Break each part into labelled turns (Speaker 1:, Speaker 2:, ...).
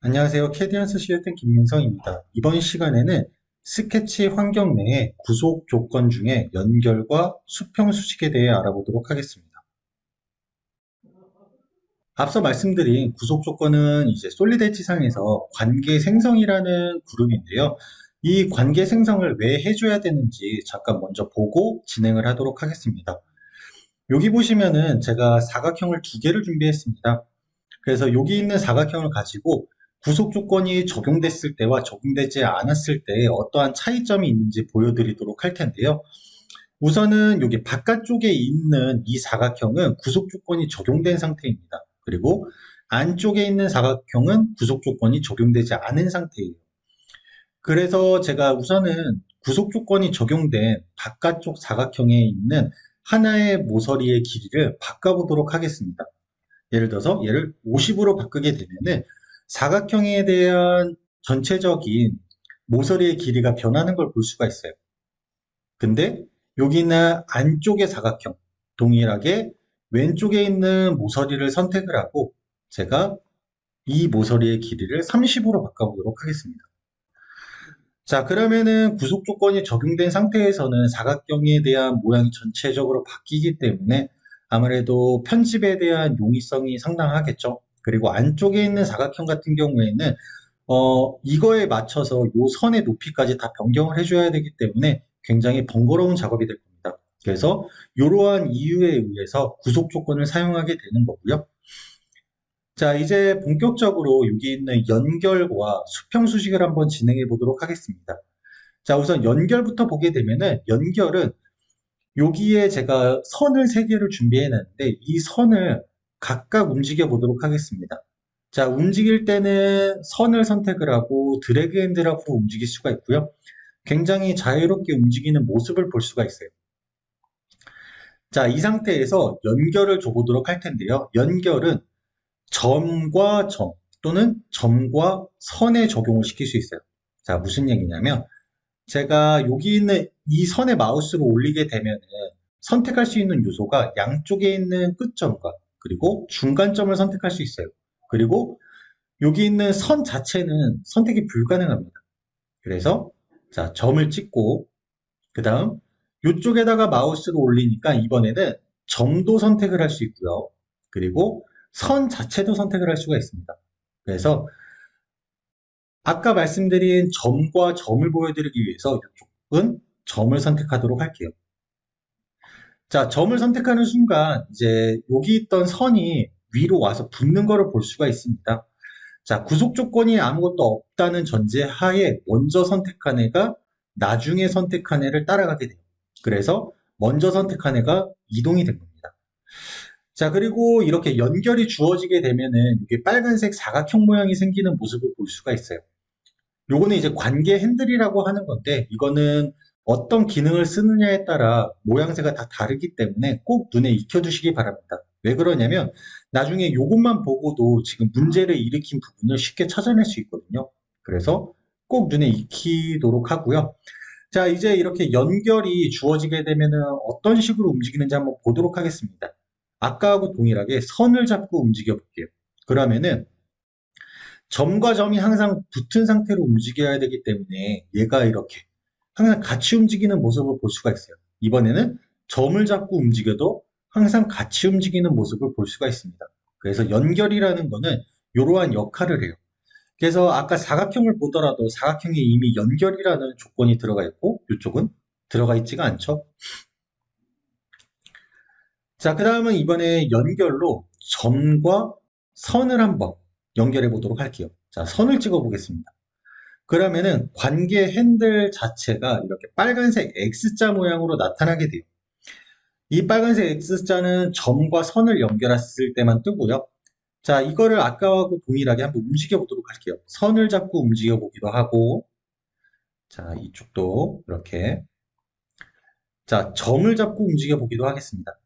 Speaker 1: 안녕하세요. 캐디언스 시어텐 김민성입니다. 이번 시간에는 스케치 환경 내의 구속 조건 중에 연결과 수평 수식에 대해 알아보도록 하겠습니다. 앞서 말씀드린 구속 조건은 이제 솔리데이트 상에서 관계 생성이라는 그룹인데요. 이 관계 생성을 왜 해줘야 되는지 잠깐 먼저 보고 진행을 하도록 하겠습니다. 여기 보시면은 제가 사각형을 두 개를 준비했습니다. 그래서 여기 있는 사각형을 가지고 구속 조건이 적용됐을 때와 적용되지 않았을 때 어떠한 차이점이 있는지 보여드리도록 할 텐데요. 우선은 여기 바깥쪽에 있는 이 사각형은 구속 조건이 적용된 상태입니다. 그리고 안쪽에 있는 사각형은 구속 조건이 적용되지 않은 상태예요. 그래서 제가 우선은 구속 조건이 적용된 바깥쪽 사각형에 있는 하나의 모서리의 길이를 바꿔보도록 하겠습니다. 예를 들어서 얘를 50으로 바꾸게 되면은 사각형에 대한 전체적인 모서리의 길이가 변하는 걸 볼 수가 있어요. 근데 여기는 안쪽의 사각형, 동일하게 왼쪽에 있는 모서리를 선택을 하고 제가 이 모서리의 길이를 30으로 바꿔보도록 하겠습니다. 자, 그러면은 구속 조건이 적용된 상태에서는 사각형에 대한 모양이 전체적으로 바뀌기 때문에 아무래도 편집에 대한 용이성이 상당하겠죠. 그리고 안쪽에 있는 사각형 같은 경우에는 어, 이거에 맞춰서 요 선의 높이까지 다 변경을 해줘야 되기 때문에 굉장히 번거로운 작업이 될 겁니다. 그래서 이러한 이유에 의해서 구속 조건을 사용하게 되는 거고요. 자, 이제 본격적으로 여기 있는 연결과 수평 수식을 한번 진행해 보도록 하겠습니다. 자, 우선 연결부터 보게 되면은 연결은 여기에 제가 선을 세 개를 준비해 놨는데 이 선을 각각 움직여 보도록 하겠습니다. 자, 움직일 때는 선을 선택을 하고 드래그 앤 드랍으로 움직일 수가 있고요. 굉장히 자유롭게 움직이는 모습을 볼 수가 있어요. 자, 이 상태에서 연결을 줘보도록 할 텐데요. 연결은 점과 점 또는 점과 선에 적용을 시킬 수 있어요. 자, 무슨 얘기냐면 제가 여기 있는 이 선에 마우스를 올리게 되면은 선택할 수 있는 요소가 양쪽에 있는 끝점과 그리고 중간점을 선택할 수 있어요. 그리고 여기 있는 선 자체는 선택이 불가능합니다. 그래서 자 점을 찍고 그 다음 이쪽에다가 마우스를 올리니까 이번에는 점도 선택을 할 수 있고요. 그리고 선 자체도 선택을 할 수가 있습니다. 그래서 아까 말씀드린 점과 점을 보여드리기 위해서 이쪽은 점을 선택하도록 할게요. 자, 점을 선택하는 순간 이제 여기 있던 선이 위로 와서 붙는 것을 볼 수가 있습니다. 자, 구속 조건이 아무것도 없다는 전제 하에 먼저 선택한 애가 나중에 선택한 애를 따라가게 돼요. 그래서 먼저 선택한 애가 이동이 된 겁니다. 자, 그리고 이렇게 연결이 주어지게 되면은 이게 빨간색 사각형 모양이 생기는 모습을 볼 수가 있어요. 요거는 이제 관계 핸들이라고 하는 건데 이거는 어떤 기능을 쓰느냐에 따라 모양새가 다 다르기 때문에 꼭 눈에 익혀두시기 바랍니다. 왜 그러냐면 나중에 요것만 보고도 지금 문제를 일으킨 부분을 쉽게 찾아낼 수 있거든요. 그래서 꼭 눈에 익히도록 하고요. 자, 이제 이렇게 연결이 주어지게 되면 어떤 식으로 움직이는지 한번 보도록 하겠습니다. 아까하고 동일하게 선을 잡고 움직여 볼게요. 그러면은 점과 점이 항상 붙은 상태로 움직여야 되기 때문에 얘가 이렇게 항상 같이 움직이는 모습을 볼 수가 있어요. 이번에는 점을 잡고 움직여도 항상 같이 움직이는 모습을 볼 수가 있습니다. 그래서 연결이라는 거는 이러한 역할을 해요. 그래서 아까 사각형을 보더라도 사각형에 이미 연결이라는 조건이 들어가 있고 이쪽은 들어가 있지가 않죠. 자, 그 다음은 이번에 연결로 점과 선을 한번 연결해 보도록 할게요. 자, 선을 찍어 보겠습니다. 그러면은 관계 핸들 자체가 이렇게 빨간색 X자 모양으로 나타나게 돼요. 이 빨간색 X자는 점과 선을 연결했을 때만 뜨고요. 자, 이거를 아까하고 동일하게 한번 움직여 보도록 할게요. 선을 잡고 움직여 보기도 하고, 자, 이쪽도 이렇게. 자, 점을 잡고 움직여 보기도 하겠습니다.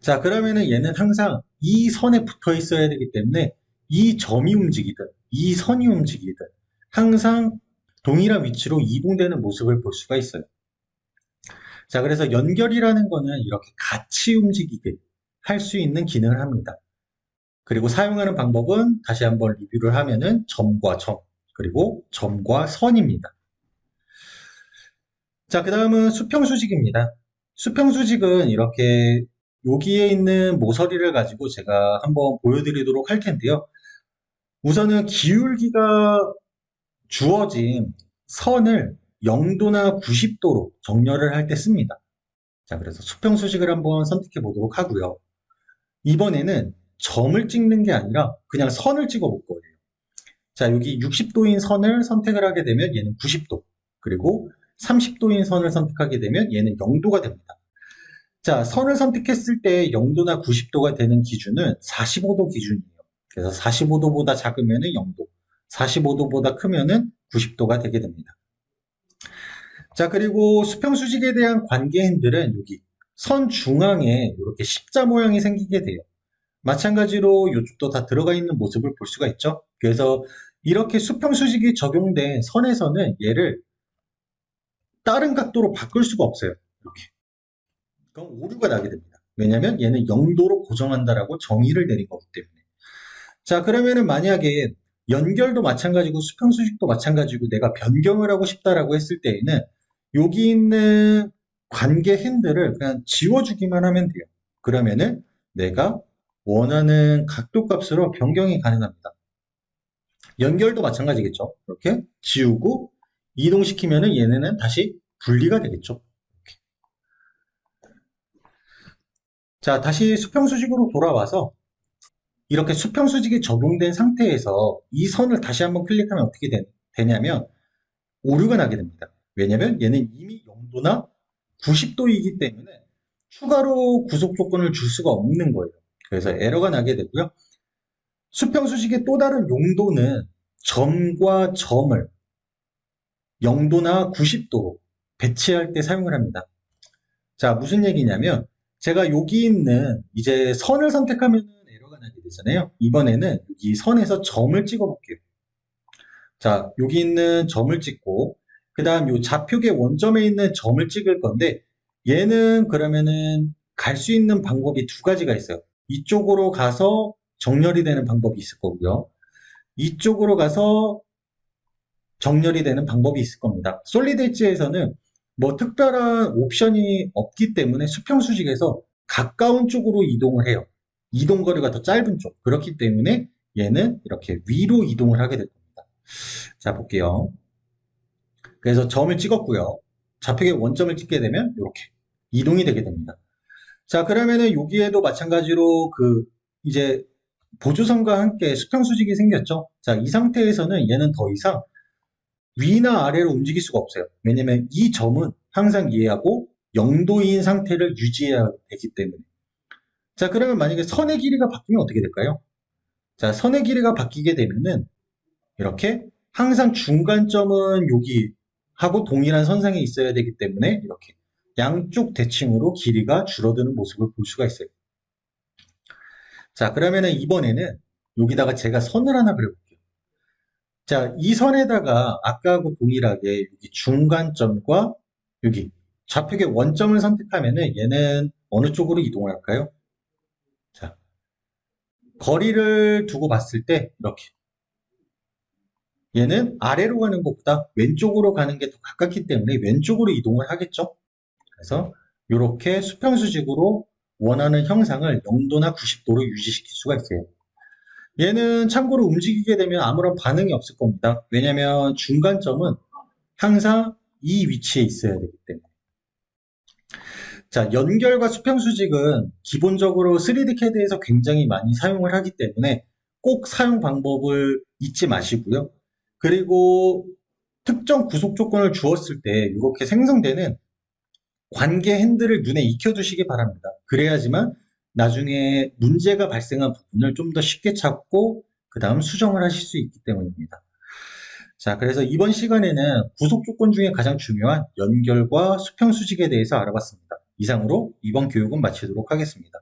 Speaker 1: 자, 그러면은 얘는 항상 이 선에 붙어 있어야 되기 때문에 이 점이 움직이든 이 선이 움직이든 항상 동일한 위치로 이동되는 모습을 볼 수가 있어요. 자, 그래서 연결이라는 거는 이렇게 같이 움직이게 할 수 있는 기능을 합니다. 그리고 사용하는 방법은 다시 한번 리뷰를 하면은 점과 점, 그리고 점과 선입니다. 자, 그 다음은 수평수직입니다. 수평수직은 이렇게 여기에 있는 모서리를 가지고 제가 한번 보여드리도록 할 텐데요. 우선은 기울기가 주어진 선을 0도나 90도로 정렬을 할 때 씁니다. 자, 그래서 수평수직을 한번 선택해 보도록 하고요. 이번에는 점을 찍는 게 아니라 그냥 선을 찍어 볼 거예요. 자, 여기 60도인 선을 선택을 하게 되면 얘는 90도, 그리고 30도인 선을 선택하게 되면 얘는 0도가 됩니다. 자, 선을 선택했을 때 0도나 90도가 되는 기준은 45도 기준이에요. 그래서 45도보다 작으면은 0도, 45도보다 크면은 90도가 되게 됩니다. 자, 그리고 수평수직에 대한 관계 핸들은 여기 선 중앙에 이렇게 십자 모양이 생기게 돼요. 마찬가지로 이쪽도 다 들어가 있는 모습을 볼 수가 있죠. 그래서 이렇게 수평수직이 적용된 선에서는 얘를 다른 각도로 바꿀 수가 없어요. 이렇게. 그럼 오류가 나게 됩니다. 왜냐하면 얘는 0도로 고정한다라고 정의를 내린 거기 때문에. 자, 그러면은 만약에 연결도 마찬가지고 수평 수직도 마찬가지고 내가 변경을 하고 싶다라고 했을 때에는 여기 있는 관계 핸들을 그냥 지워주기만 하면 돼요. 그러면은 내가 원하는 각도 값으로 변경이 가능합니다. 연결도 마찬가지겠죠. 이렇게 지우고 이동시키면은 얘네는 다시 분리가 되겠죠. 이렇게. 자, 다시 수평수직으로 돌아와서 이렇게 수평 수직이 적용된 상태에서 이 선을 다시 한번 클릭하면 어떻게 되, 되냐면 오류가 나게 됩니다. 왜냐면 얘는 이미 0도나 90도이기 때문에 추가로 구속 조건을 줄 수가 없는 거예요. 그래서 에러가 나게 되고요. 수평 수직의 또 다른 용도는 점과 점을 0도나 90도로 배치할 때 사용을 합니다. 자, 무슨 얘기냐면 제가 여기 있는 이제 선을 선택하면 에러가 나게 되잖아요. 이번에는 이 선에서 점을 찍어 볼게요. 자, 여기 있는 점을 찍고 그 다음 요 좌표계 원점에 있는 점을 찍을 건데 얘는 그러면은 갈 수 있는 방법이 두 가지가 있어요. 이쪽으로 가서 정렬이 되는 방법이 있을 거고요. 이쪽으로 가서 정렬이 되는 방법이 있을 겁니다. 솔리드 엣지에서는 뭐 특별한 옵션이 없기 때문에 수평수직에서 가까운 쪽으로 이동을 해요. 이동 거리가 더 짧은 쪽. 그렇기 때문에 얘는 이렇게 위로 이동을 하게 될 겁니다. 자, 볼게요. 그래서 점을 찍었고요. 좌표계 원점을 찍게 되면 이렇게 이동이 되게 됩니다. 자, 그러면은 여기에도 마찬가지로 그 이제 보조선과 함께 수평수직이 생겼죠. 자, 이 상태에서는 얘는 더 이상 위나 아래로 움직일 수가 없어요. 왜냐면 이 점은 항상 이해하고 0도인 상태를 유지해야 되기 때문에. 자, 그러면 만약에 선의 길이가 바뀌면 어떻게 될까요? 자, 선의 길이가 바뀌게 되면은 이렇게 항상 중간점은 여기 하고 동일한 선상에 있어야 되기 때문에 이렇게 양쪽 대칭으로 길이가 줄어드는 모습을 볼 수가 있어요. 자, 그러면은 이번에는 여기다가 제가 선을 하나 그려볼게요. 자, 이 선에다가 아까하고 동일하게 여기 중간점과 여기 좌표의 원점을 선택하면은 얘는 어느 쪽으로 이동을 할까요? 자, 거리를 두고 봤을 때 이렇게 얘는 아래로 가는 것보다 왼쪽으로 가는 게 더 가깝기 때문에 왼쪽으로 이동을 하겠죠. 그래서 이렇게 수평수직으로 원하는 형상을 0도나 90도로 유지시킬 수가 있어요. 얘는 참고로 움직이게 되면 아무런 반응이 없을 겁니다. 왜냐하면 중간점은 항상 이 위치에 있어야 되기 때문에. 자, 연결과 수평 수직은 기본적으로 3D CAD에서 굉장히 많이 사용을 하기 때문에 꼭 사용 방법을 잊지 마시고요. 그리고 특정 구속 조건을 주었을 때 이렇게 생성되는 관계 핸들을 눈에 익혀두시기 바랍니다. 그래야지만 나중에 문제가 발생한 부분을 좀 더 쉽게 찾고 그 다음 수정을 하실 수 있기 때문입니다. 자, 그래서 이번 시간에는 구속 조건 중에 가장 중요한 연결과 수평 수직에 대해서 알아봤습니다. 이상으로 이번 교육은 마치도록 하겠습니다.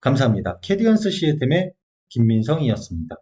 Speaker 1: 감사합니다. 캐디언스 시스템의 김민성이었습니다.